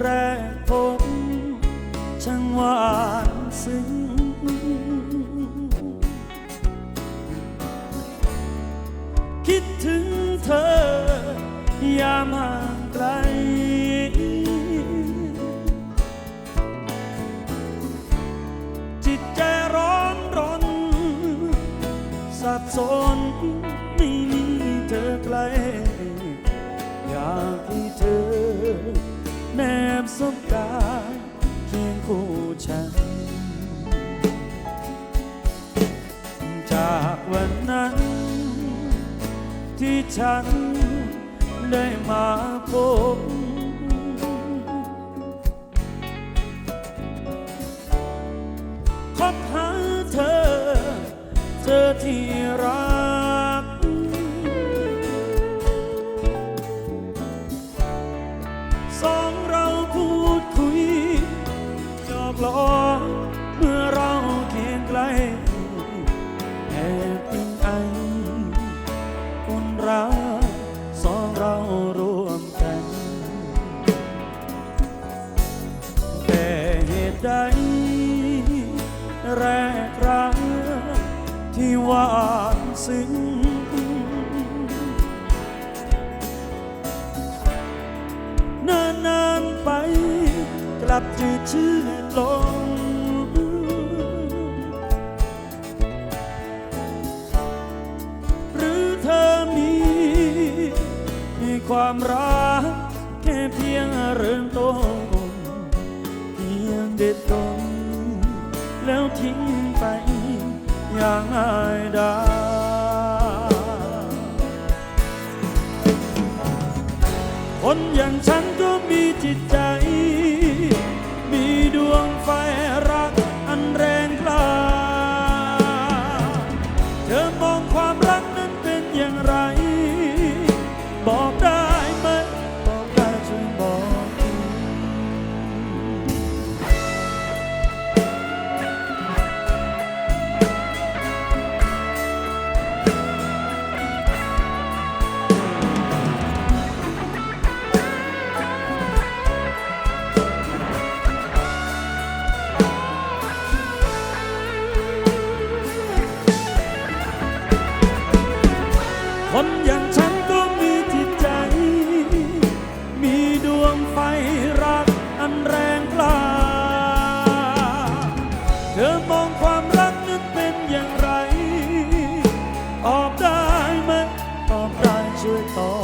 แรกพบช่างหวานซึ้งคิดถึงเธอยามห่างไกล จิตใจร้อนรนสับสนมี วันนั้น ที่ฉันได้มาพบ คบหาเธอ เธอที่รัก สองเราพูดคุยหยอกล้อ รักสองเราร่วมกัน แต่เหตุใดแรกรักที่หวานซึ้งนานๆไปกลับจืดชืดลง ความรักแค่เพียงเริ่มต้นเพียงเด็ดตนแล้วทิ้งไปอย่างง่ายดายคนอย่างฉันก็มีจิตใจ มีดวงไฟรักอันแรงกล้า เธอมองความรักนั้น treasure it all.